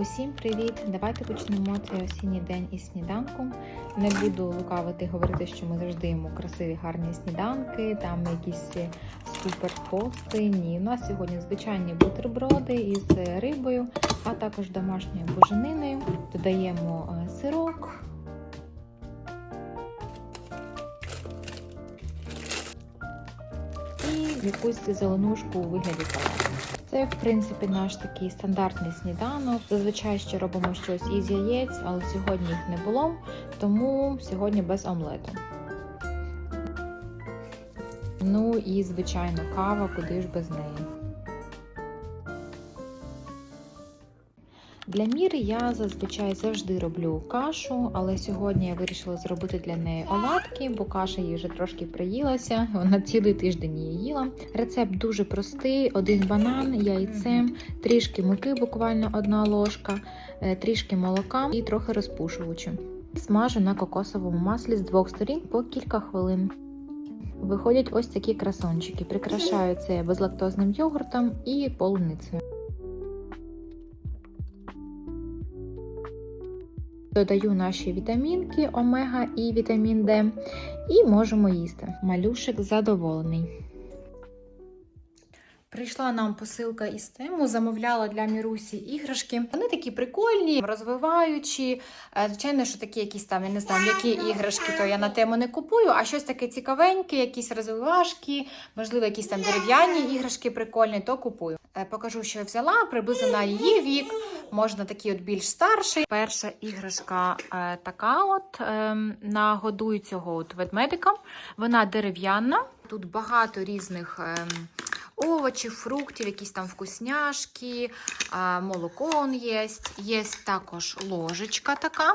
Усім привіт! Давайте почнемо цей осінній день із сніданку. Не буду лукавити говорити, що ми завжди їмо красиві гарні сніданки, там якісь супер пости. Ні, у нас сьогодні звичайні бутерброди із рибою, а також домашньою бужениною. Додаємо е, сирок. І якусь зеленушку у вигляді салату. Це, в принципі, наш такий стандартний сніданок. Зазвичай ще робимо щось із яєць, але сьогодні їх не було, тому сьогодні без омлету. Ну і, звичайно, кава, куди ж без неї. Для Міри я зазвичай завжди роблю кашу, але сьогодні я вирішила зробити для неї оладки, бо каша їй вже трошки приїлася. Вона цілий тиждень її їла. Рецепт дуже простий: один банан, яйце, трішки муки, буквально одна ложка, е, трішки молока і трохи розпушувачу. Смажу на кокосовому маслі з двох сторін по кілька хвилин. Виходять ось такі красончики. Прикрашаю це безлактозним йогуртом і полуницею. Додаю наші вітамінки омега і вітамін Д, і можемо їсти. Малюшик задоволений. Прийшла нам посилка із тему, замовляла для Мірусі іграшки. Вони такі прикольні, розвиваючі. Е, Звичайно, що такі якісь там, я не знаю, які іграшки, то я на тему не купую, а щось таке цікавеньке, якісь розвивашки, можливо, якісь там дерев'яні іграшки прикольні, то купую. Е, Покажу, що я взяла, приблизно на її вік, можна такий от більш старший. Перша іграшка е, така от е, нагодую цього от ведмедика. Вона дерев'яна. Тут багато різних. Овочів, фруктів, якісь там вкусняшки, молоко он є. Є також ложечка така.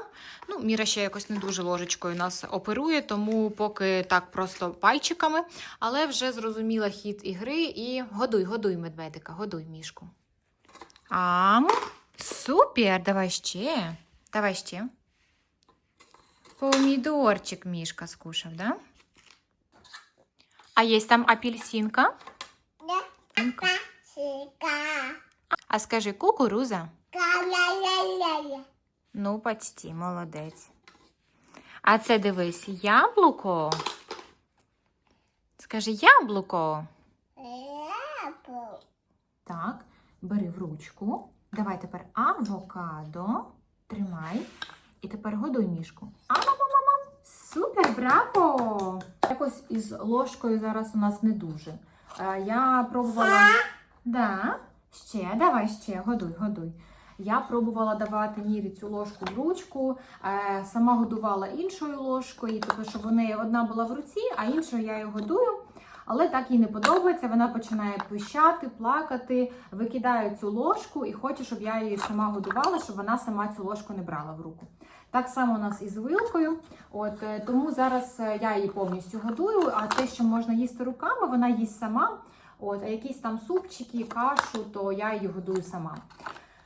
Ну, Міра ще якось не дуже ложечкою нас оперує, тому поки так просто пальчиками. Але вже зрозуміла хід ігри і годуй, годуй медведика, годуй мішку. Ам, супер! Давай ще. Давай ще. Помідорчик мішка скушав, да? А є там апельсинка? Синка. А скажи кукуруза? Ну, почти, молодець. А це дивись, яблуко. Скажи яблуко. Так, бери в ручку. Давай тепер авокадо. Тримай. І тепер годуй мішку. Ам-ам-ам-ам. Супер, браво! Якось із ложкою зараз у нас не дуже. Я пробувала. Да. Ще, давай ще, годуй, годуй. Я пробувала давати Мірі цю ложку в ручку, е, сама годувала іншою ложкою, тобто, щоб у неї одна була в руці, а іншою я її годую. Але так їй не подобається. Вона починає пищати, плакати, викидає цю ложку і хоче, щоб я її сама годувала, щоб вона сама цю ложку не брала в руку. Так само у нас і з вилкою. От е, тому зараз е, я її повністю годую. А те, що можна їсти руками, вона їсть сама. От, а якісь там супчики, кашу, то я її годую сама.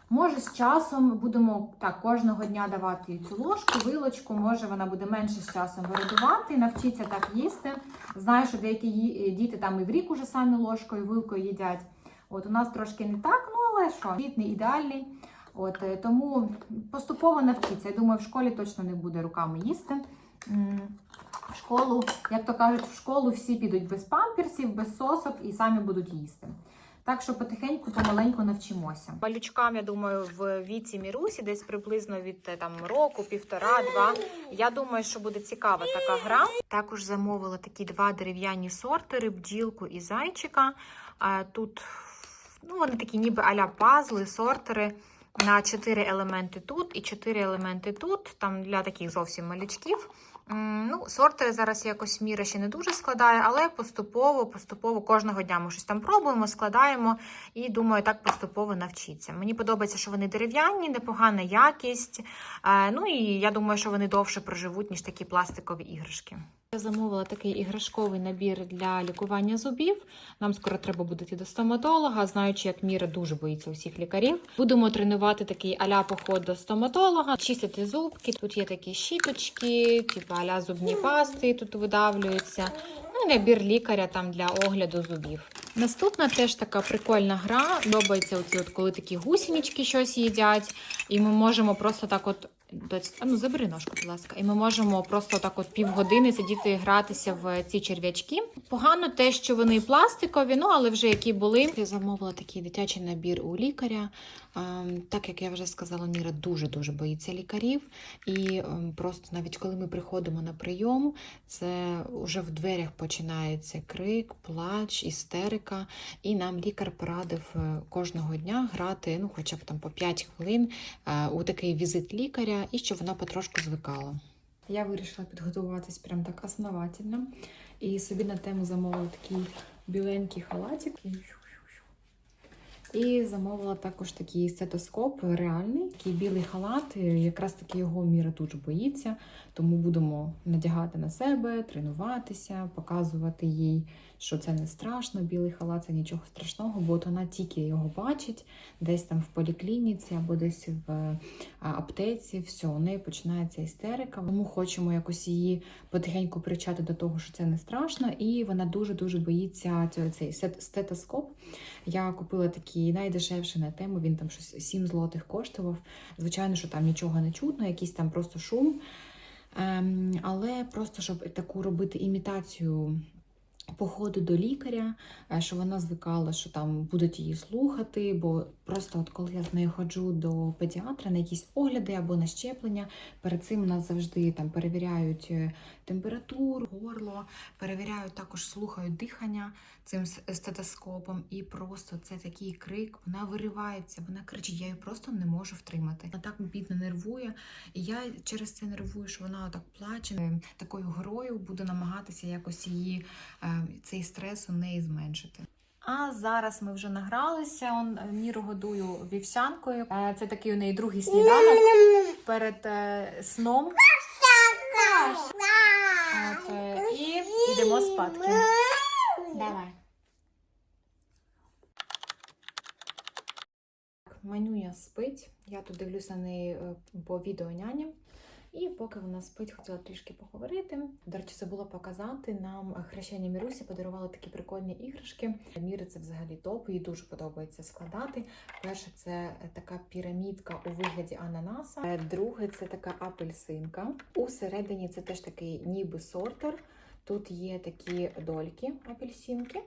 Може, з часом будемо так кожного дня давати цю ложку, вилочку. Може, вона буде менше з часом вирадувати, навчиться так їсти. Знаю, що деякі діти там і в рік уже самі ложкою, вилкою їдять. От у нас трошки не так, ну але що, світ ідеальний. От е, тому поступово навчиться. Я думаю, в школі точно не буде руками їсти. В школу, як то кажуть, в школу всі підуть без памперсів, без сосок і самі будуть їсти. Так що потихеньку, помаленьку навчимося. Малючкам, я думаю, в віці Мірусі, десь приблизно від е, там року, півтора-два. Я думаю, що буде цікава така гра. Також замовила такі два дерев'яні сортери, бджілку і зайчика. Тут ну, вони такі ніби аля пазли, сортери на 4 елементи тут і 4 елементи тут, там для таких зовсім малючків. Ну, сортери зараз якось міра ще не дуже складає, але поступово, поступово кожного дня ми щось там пробуємо, складаємо і думаю, так поступово навчиться. Мені подобається, що вони дерев'яні, непогана якість. Е, Ну і я думаю, що вони довше проживуть, ніж такі пластикові іграшки. Я замовила такий іграшковий набір для лікування зубів. Нам скоро треба буде йти до стоматолога, знаючи, як Міра дуже боїться усіх лікарів. Будемо тренувати такий аля поход до стоматолога, чистити зубки. Тут є такі щіточки, типу аля зубні пасти, тут видавлюються. Ну набір лікаря там для огляду зубів. Наступна теж така прикольна гра. Подобається оці, от, коли такі гусінічки щось їдять, і ми можемо просто так от. Доць, а ну забери ножку, будь ласка. І ми можемо просто так от півгодини сидіти і гратися в ці черв'ячки. Погано те, що вони пластикові, ну але вже які були. Я замовила такий дитячий набір у лікаря. Ем, Так як я вже сказала, Міра дуже-дуже боїться лікарів. І ем, просто навіть коли ми приходимо на прийом, це вже в дверях починається крик, плач, істерика. І нам лікар порадив е, кожного дня грати, ну хоча б там по 5 хвилин е, у такий візит лікаря, і щоб вона потрошку звикала. Я вирішила підготуватись прям так основательно. І собі на тему замовила такий біленький халатик. І замовила також такий стетоскоп реальний, такий білий халат. Якраз таки його міра дуже боїться, тому будемо надягати на себе, тренуватися, показувати їй, що це не страшно. Білий халат це нічого страшного, бо от вона тільки його бачить, десь там в поліклініці або десь в аптеці. Все, у неї починається істерика. Тому хочемо якось її потихеньку привчати до того, що це не страшно, і вона дуже дуже боїться цього цей стет- стетоскоп. Я купила такий найдешевший на тему, він там щось 7 злотих коштував. Звичайно, що там нічого не чутно, якийсь там просто шум. Ем, але просто щоб таку робити імітацію походу до лікаря, е, що вона звикала, що там будуть її слухати, бо просто от коли я з нею ходжу до педіатра на якісь огляди або на щеплення, перед цим нас завжди там перевіряють е, температуру, горло, перевіряють також, слухають дихання цим стетоскопом, і просто це такий крик, вона виривається, вона кричить, я її просто не можу втримати. Вона так бідно нервує, і я через це нервую, що вона так плаче, Е, такою грою буду намагатися якось її е, цей стрес у неї зменшити. А зараз ми вже награлися. Он е, міру годую вівсянкою. Е, Це такий у неї другий сніданок перед е, сном. От, е, і йдемо спадки. Давай. Манюня спить. Я тут дивлюся на неї по відео няні. І поки вона спить, хотіла трішки поговорити. До речі, забула показати нам хрещення Мірусі подарували такі прикольні іграшки. Міри це взагалі топ, їй дуже подобається складати. Перше, це така пірамідка у вигляді ананаса. Е, Друге, це така апельсинка. Усередині це теж такий ніби сортер. Тут є такі дольки апельсинки.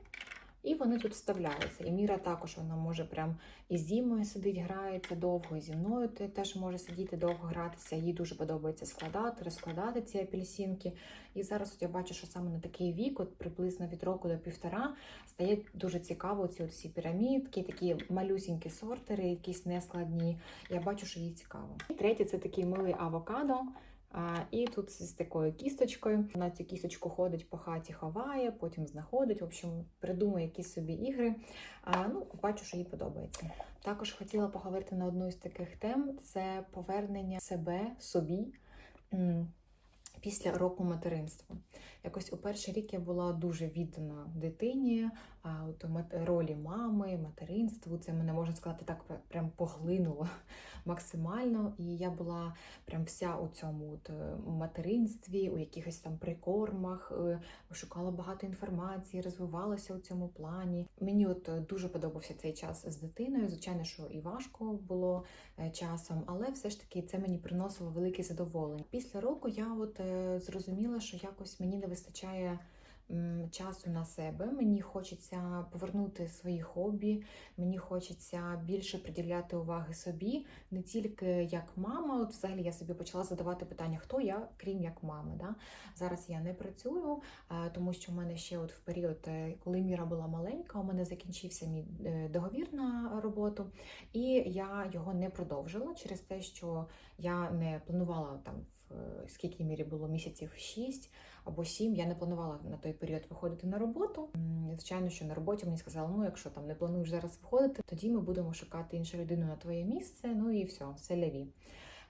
І вони тут вставляються. І Міра також вона може прям і з Дімою сидить, грається довго, і зі мною те- теж може сидіти довго гратися. Їй дуже подобається складати, розкладати ці апельсинки. І зараз от я бачу, що саме на такий вік, от приблизно від року до півтора, стає дуже цікаво ці всі пірамідки, такі малюсінькі сортери, якісь нескладні. Я бачу, що їй цікаво. І третє це такий милий авокадо. І тут з такою кісточкою. Вона цю кісточку ходить по хаті, ховає, потім знаходить. В общем, придумує якісь собі ігри. Ну, бачу, що їй подобається. Також хотіла поговорити на одну із таких тем: це повернення себе собі. Після року материнства. Якось у перший рік я була дуже віддана дитині, а, от, ролі мами, материнству. Це мене можна сказати так прям поглинуло максимально. І я була прям вся у цьому от, е, материнстві, у якихось там прикормах, е, шукала багато інформації, розвивалася у цьому плані. Мені от е, дуже подобався цей час з дитиною. Звичайно, що і важко було часом, але все ж таки це мені приносило велике задоволення. Після року я от зрозуміла, що якось мені не вистачає. Часу на себе, мені хочеться повернути свої хобі, мені хочеться більше приділяти уваги собі, не тільки як мама. От взагалі я собі почала задавати питання, хто я, крім як мами. Да? Зараз я не працюю, тому що в мене ще от в період, е, коли Міра була маленька, у мене закінчився мій е, договір на роботу, і я його не продовжила через те, що я не планувала там е, скільки мірі було місяців 6 або 7, Я не планувала на той період виходити на роботу. Звичайно, що на роботі мені сказали, ну якщо там не плануєш зараз виходити, тоді ми будемо шукати іншу людину на твоє місце. Ну і все, селяві.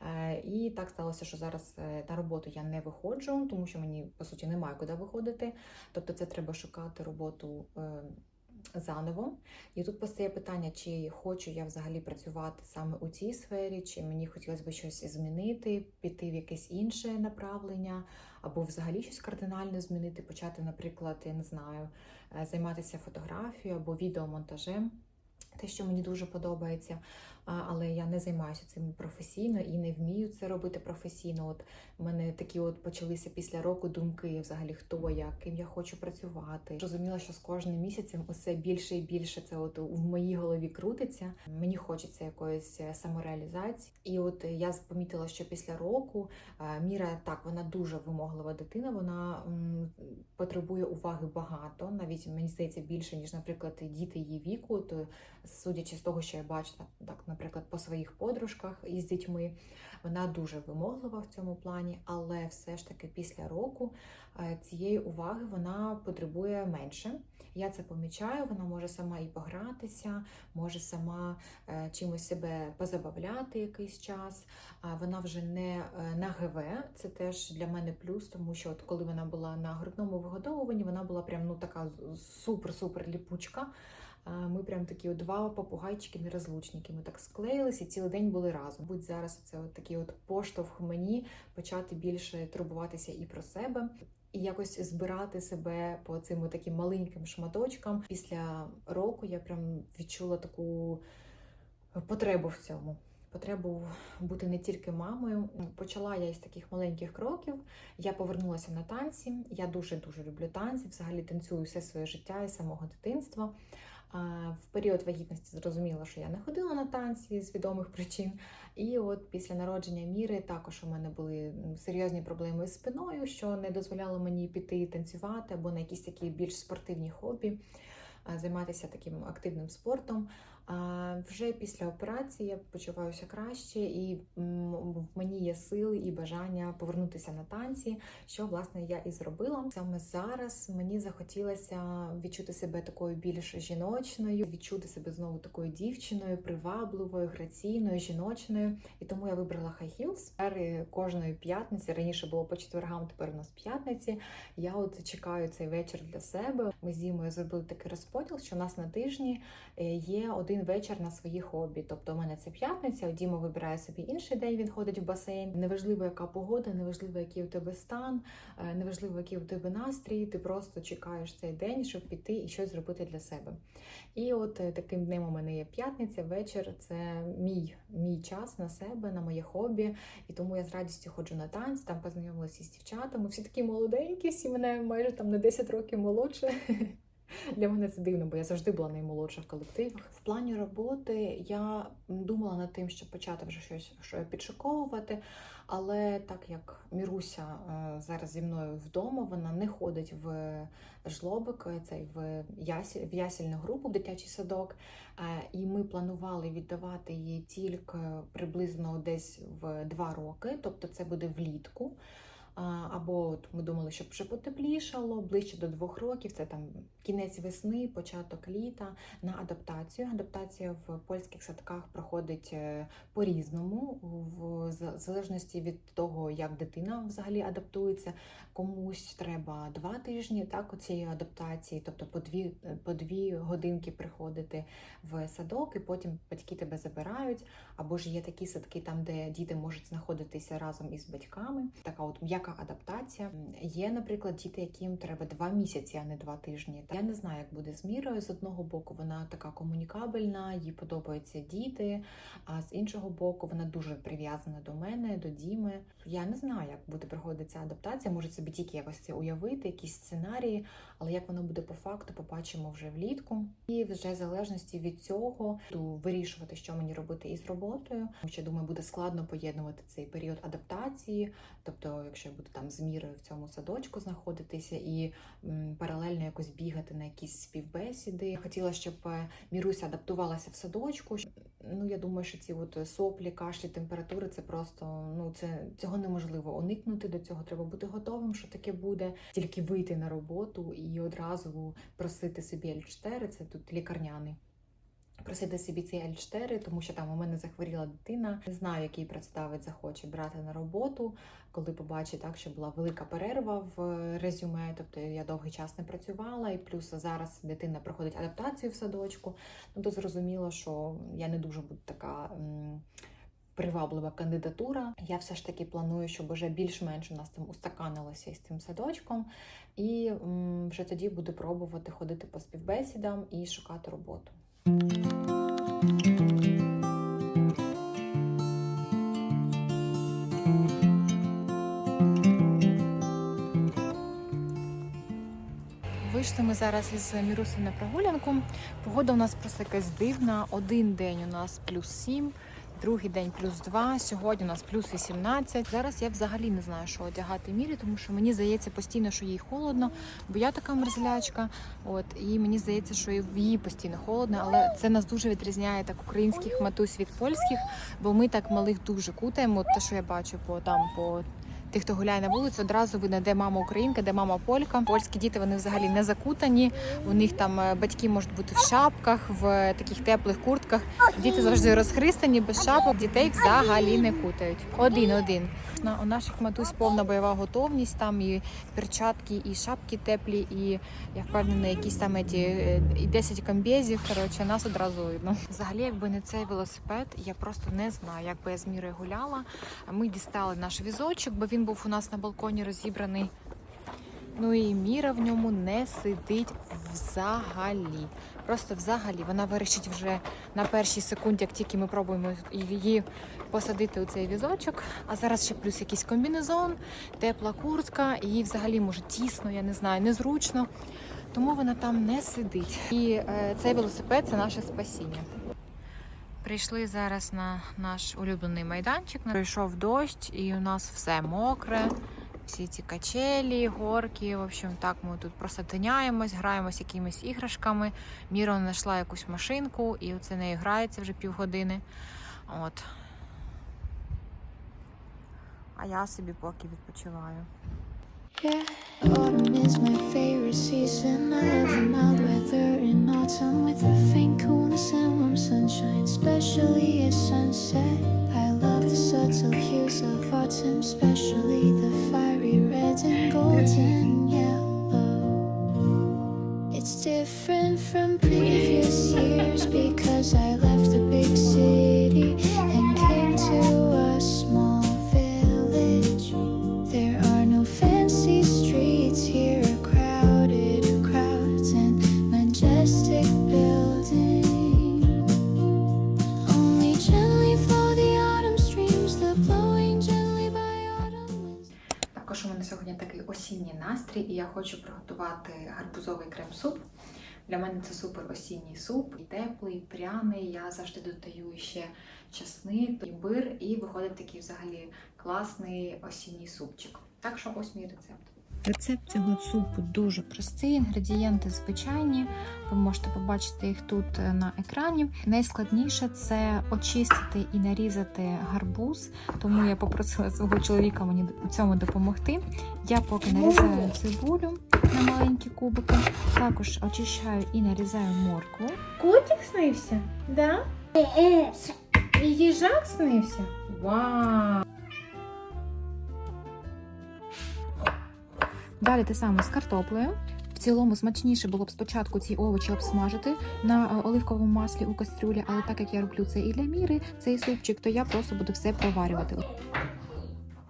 Е, І так сталося, що зараз е, на роботу я не виходжу, тому що мені по суті немає куди виходити. Тобто, це треба шукати роботу е, заново. І тут постає питання, чи хочу я взагалі працювати саме у цій сфері, чи мені хотілося б щось змінити, піти в якесь інше направлення, або взагалі щось кардинально змінити, почати, наприклад, я не знаю, е, займатися фотографією або відеомонтажем. Те, що мені дуже подобається, але я не займаюся цим професійно і не вмію це робити професійно. От у мене такі от почалися після року думки, взагалі хто я, ким я хочу працювати. Розуміла, що з кожним місяцем усе більше і більше це от в моїй голові крутиться. Мені хочеться якоїсь е, самореалізації. І от я помітила, що після року е, Міра так, вона дуже вимоглива дитина. Вона м, потребує уваги багато, навіть мені здається більше ніж, наприклад, діти її віку. То судячи з того, що я бачу так, так, наприклад, по своїх подружках із дітьми, вона дуже вимоглива в цьому плані, але все ж таки після року е, цієї уваги вона потребує менше. Я це помічаю, вона може сама і погратися, може сама е, чимось себе позабавляти якийсь час. Вона вже не е, на ГВ. Це теж для мене плюс, тому що от коли вона була на грудному вигодовуванні, вона була прям ну така супер-супер ліпучка. Ми прям такі от два попугайчики нерозлучники. Ми так склеїлись і цілий день були разом. Будь зараз це от такий от поштовх мені почати більше турбуватися і про себе. І якось збирати себе по цим таким маленьким шматочкам. Після року я прям відчула таку потребу в цьому. Потребу бути не тільки мамою. Почала я із таких маленьких кроків. Я повернулася на танці. Я дуже дуже люблю танці. Взагалі танцюю все своє життя із самого дитинства. В період вагітності зрозуміла, що я не ходила на танці з відомих причин. І от після народження міри також у мене були серйозні проблеми з спиною, що не дозволяло мені піти танцювати або на якісь такі більш спортивні хобі, займатися таким активним спортом. А вже після операції я почуваюся краще, і в мені є сили і бажання повернутися на танці, що власне я і зробила. Саме зараз мені захотілося відчути себе такою більш жіночною, відчути себе знову такою дівчиною, привабливою, граційною, жіночною. І тому я вибрала high heels. Тепер кожної п'ятниці раніше було по четвергам, тепер у нас п'ятниці. Я от чекаю цей вечір для себе. Ми з Дімою зробили такий розподіл, що у нас на тижні е, є один вечір на свої хобі. Тобто, у мене це п'ятниця, Діма вибирає собі інший день. Він ходить в басейн. Неважливо, яка погода, неважливо, який у тебе стан, е, неважливо, який у тебе настрій. Ти просто чекаєш цей день, щоб піти і щось зробити для себе. І от е, таким днем у мене є п'ятниця, вечір. Це мій мій час на себе, на моє хобі. І тому я з радістю ходжу на танці, там познайомилася з дівчатами. Всі такі молоденькі, всі мене майже там на 10 років молодше. Для мене це дивно, бо я завжди була наймолодша в колективах. В плані роботи я думала над тим, щоб почати вже щось що підшуковувати. Але так як Міруся е, зараз зі мною вдома, вона не ходить в жлобик, е, цей в ясіль, в ясільну групу, в дитячий садок. Е, І ми планували віддавати її тільки приблизно десь в два роки, тобто це буде влітку. Або от ми думали, щоб вже потеплішало ближче до двох років. Це там кінець весни, початок літа на адаптацію. Адаптація в польських садках проходить е, по-різному, в залежності від того, як дитина взагалі адаптується. Комусь треба два тижні так, у цієї адаптації, тобто по дві, по дві годинки приходити в садок, і потім батьки тебе забирають. Або ж є такі садки, там, де діти можуть знаходитися разом із батьками. Така от м'яка адаптація. Є, наприклад, діти, яким треба два місяці, а не два тижні. Я не знаю, як буде з мірою. З одного боку, вона така комунікабельна, їй подобаються діти. А з іншого боку, вона дуже прив'язана до мене, до Діми. Я не знаю, як буде проходити ця адаптація. Може собі тільки якось це уявити, якісь сценарії, але як воно буде по факту, побачимо вже влітку. І вже в залежності від цього буду вирішувати, що мені робити із роботою. Тому думаю, буде складно поєднувати цей період адаптації. Тобто, якщо буду там з мірою в цьому садочку знаходитися і паралельно якось бігати на якісь співбесіди. Хотіла, щоб е, Міруся адаптувалася в садочку. Ну я думаю, що ці от соплі, кашлі, температури це просто ну це цього неможливо уникнути. До цього треба бути готовим, що таке буде. Тільки вийти на роботу і одразу просити собі L4, це тут лікарняний. Просити собі ці L4, тому що там у мене захворіла дитина. Не знаю, який працедавець захоче брати на роботу, коли побачить так, що була велика перерва в е, резюме. Тобто я довгий час не працювала, і плюс зараз дитина проходить адаптацію в садочку. Ну то зрозуміло, що я не дуже буду така. Приваблива кандидатура. Я все ж таки планую, щоб уже більш-менш у нас там устаканилося із цим садочком, і вже тоді буду пробувати ходити по співбесідам і шукати роботу. Вийшли ми зараз із Міруси на прогулянку. Погода у нас просто якась дивна. Один день у нас плюс 7, другий день плюс 2, сьогодні у нас плюс 18. Зараз я взагалі не знаю, що одягати Мірі, тому що мені здається постійно, що їй холодно, бо я така мерзлячка. От і мені здається, що їй постійно холодно, але це нас дуже відрізняє так українських матусь від польських, бо ми так малих дуже кутаємо. От те, що я бачу по там по. Тих, хто гуляє на вулиці, одразу видно, де мама українка, де мама полька. Польські діти вони взагалі не закутані. У них там е, батьки можуть бути в шапках, в таких теплих куртках. Діти завжди розхристані, без шапок. Дітей взагалі не кутають. Один-один. У наших матусь повна бойова готовність. Там і перчатки, і шапки теплі, і я впевнена, якісь там еті, е, і 10 комбезів. Коротше, нас одразу видно. Взагалі, якби не цей велосипед, я просто не знаю, як би я з мірою гуляла. Ми дістали наш візочок, бо він був у нас на балконі розібраний. Ну і Міра в ньому не сидить взагалі. Просто взагалі вона вирішить вже на першій секунді, як тільки ми пробуємо її посадити у цей візочок. А зараз ще плюс якийсь комбінезон, тепла куртка, їй взагалі може тісно, я не знаю, незручно. Тому вона там не сидить. І е, цей велосипед це наше спасіння. Прийшли зараз на наш улюблений майданчик. Прийшов дощ, і у нас все мокре. Всі ці качелі, горки. В общем, так ми тут просто тиняємось, граємось якимись іграшками. Міра знайшла якусь машинку, і оце нею грається вже півгодини. От. А я собі поки відпочиваю. Yeah, autumn is my favorite season. I love the mild weather in autumn with the faint coolness and warm sunshine, especially at sunset. I love the subtle hues of autumn, especially the fiery red and golden yellow. It's different from previous years Для мене це супер осінній суп, і теплий, і пряний. Я завжди додаю ще часник, імбир, і виходить такий взагалі класний осінній супчик. Так що ось мій рецепт. Рецепт цього супу дуже простий. Інгредієнти звичайні. Ви можете побачити їх тут е, на екрані. Найскладніше це очистити і нарізати гарбуз, тому я попросила свого чоловіка мені у цьому допомогти. Я поки нарізаю цибулю на маленькі кубики. Також очищаю і нарізаю моркву. Котик снився? Да? І їжак снився? Вау! Далі те саме з картоплею. В цілому смачніше було б спочатку ці овочі обсмажити на е, оливковому маслі у кастрюлі, але так як я роблю це і для міри, цей супчик, то я просто буду все проварювати.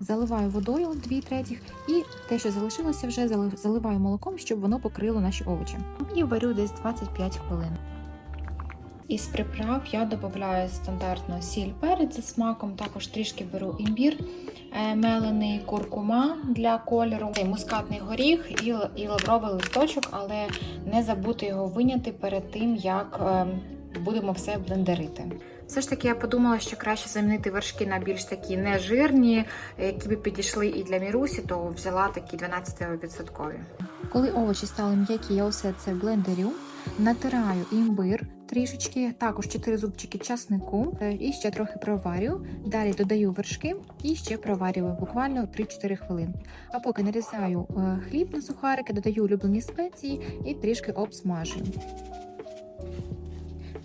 Заливаю водою 2 третіх і те, що залишилося, вже заливаю молоком, щоб воно покрило наші овочі. І варю десь 25 хвилин. Із приправ я додаю стандартно сіль перець за смаком, також трішки беру імбір, е, мелений куркума для кольору, мускатний горіх і, лавровий листочок, але не забути його виняти перед тим, як е, будемо все блендерити. Все ж таки я подумала, що краще замінити вершки на більш такі нежирні, які б підійшли і для мірусі, то взяла такі 12%. Коли овочі стали м'які, я усе це блендерю, натираю імбир трішечки, також 4 зубчики часнику е, і ще трохи проварю. Далі додаю вершки і ще проварюю буквально 3-4 хвилини. А поки нарізаю е, хліб на сухарики, додаю улюблені спеції і трішки обсмажую.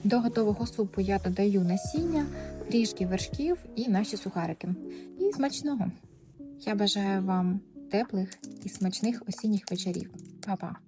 До готового супу я додаю насіння, трішки вершків і наші сухарики. І смачного! Я бажаю вам теплих і смачних осінніх вечорів. Па-па!